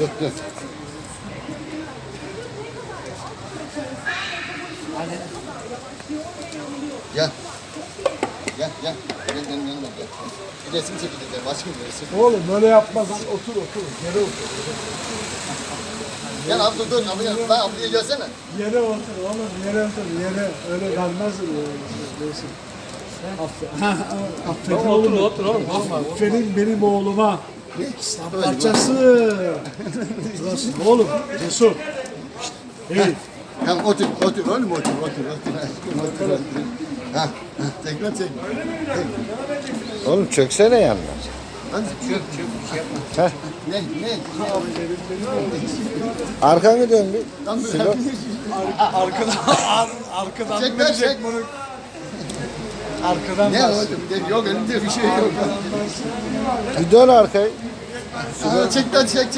Dur dur. Gel. Gel gel. Gel benim yanıma gel. Bir resim çekeceğiz. Başka bir resim. Oğlum böyle yapmazsan otur otur. Yere otur. Gel abla dur. Ablaya, ben ablaya gelsene. Yere otur oğlum yere otur. Yere öyle kalmaz Resim. Aferin. Aferin oğlum. Otur oğlum. Aferin benim oğluma. İslam parçası. Burası oğlum. Cesur. Hey. Tamam otur, otur. Oğlum otur, otur, otur. Otur, otur. Ha, ha, tekrar çek. Oğlum çöksene yanına. Hadi çök, çök. Bir şey yapma. Heh. Ne, ne? Arkanı dön bir. Tam böyle. Silo. Arkadan, ar, arkadan Çek lan, verecek çek. bunu. Arkadan Ne oğlum? Yok elimde bir şey yok. Bir dön arkayı. Çek lan, çek, çek.